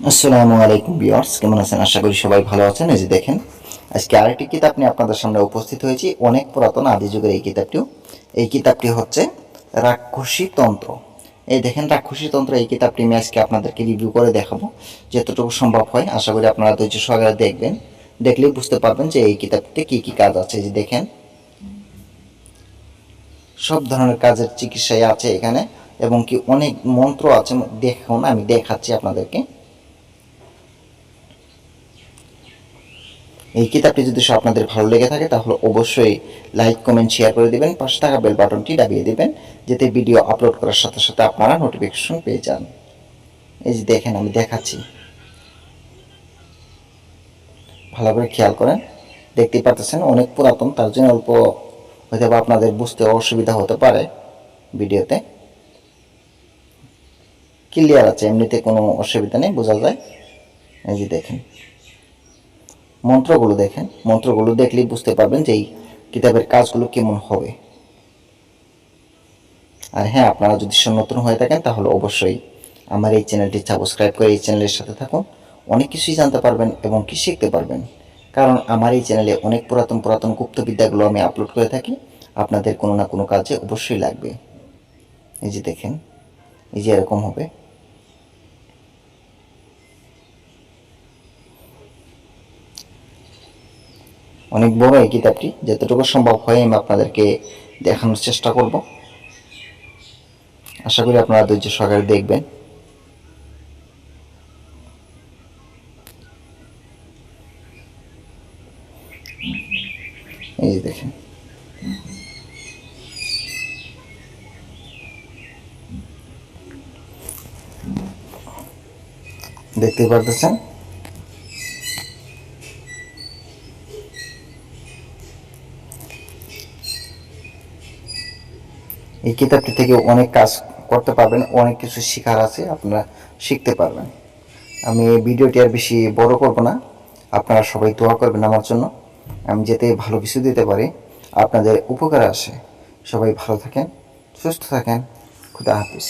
আসসালামু আলাইকুম বিয়ার্স কেমন আছেন? আশা করি সবাই ভালো আছেন। এই যে দেখেন, আজকে আরেকটি কিতাব নিয়ে আপনাদের সামনে উপস্থিত হয়েছি। অনেক পুরাতন আদি যুগের এই কিতাবটিও। এই কিতাবটি হচ্ছে রাক্ষসী তন্ত্র। এই দেখেন, রাক্ষসী তন্ত্র এই কিতাবটি আমি আজকে আপনাদেরকে রিভিউ করে দেখাবো। যতটুকু সম্ভব হয়, আশা করি আপনারা ধৈর্য সহকারে দেখবেন। দেখলেই বুঝতে পারবেন যে এই কিতাবটিতে কি কি কাজ আছে। যে দেখেন, সব ধরনের কাজের চিকিৎসায় আছে এখানে এবং কি অনেক মন্ত্র আছে। দেখুন আমি দেখাচ্ছি আপনাদেরকে। এই কিতাবটি যদি আপনাদের ভালো লেগে থাকে, তাহলে অবশ্যই লাইক কমেন্ট শেয়ার করে দিবেন। পাশে থাকা বেল বাটনটি দাবিয়ে দেবেন, যাতে ভিডিও আপলোড করার সাথে সাথে আপনারা নোটিফিকেশন পেয়ে যান। এই যে দেখেন, আমি দেখাচ্ছি। ভালো করে খেয়াল করেন। দেখতেই পাচ্ছেন অনেক পুরাতন, তার জন্য অল্প হয়তো আপনাদের বুঝতে অসুবিধা হতে পারে ভিডিওতে। ক্লিয়ার আছে, এমনিতে কোনো অসুবিধা নেই, বোঝা যায়। এই যে দেখেন। মন্ত্রগুলো দেখেন। মন্ত্রগুলো দেখলেই বুঝতে পারবেন যে এই কিতাবের কাজগুলো কেমন হবে। আর হ্যাঁ আপনারা যদি নতুন হয়ে থাকেন, তাহলে অবশ্যই আমার এই চ্যানেলটি সাবস্ক্রাইব করে এই চ্যানেলের সাথে থাকুন। অনেক কিছুই জানতে পারবেন এবং কি শিখতে পারবেন। কারণ আমার এই চ্যানেলে অনেক পুরাতন পুরাতন গুপ্তবিদ্যাগুলো আমি আপলোড করে থাকি। আপনাদের কোনো না কোনো কাজে অবশ্যই লাগবে। এই যে দেখেন, এই যে এরকম হবে। অনেক বড় এই কিতাবটি। যতটুকু সম্ভব হয় আমি আপনাদেরকে দেখানোর চেষ্টা করব। আশা করি আপনারা ধৈর্য সহকারে দেখবেন। এই যে দেখেন। দেখতে পারতেছেন? এই কিতাবটি থেকে অনেক কাজ করতে পারবেন, অনেক কিছু শেখার আছে, আপনারা শিখতে পারবেন। আমি ভিডিওটি আর বেশি বড় করব না। আপনারা সবাই দোয়া করবেন আমার জন্য। আমি যাতে ভালো কিছু দিতে পারি। আপনাদের উপকার আসে। সবাই ভালো থাকেন, সুস্থ থাকেন। খুদা হাফিজ।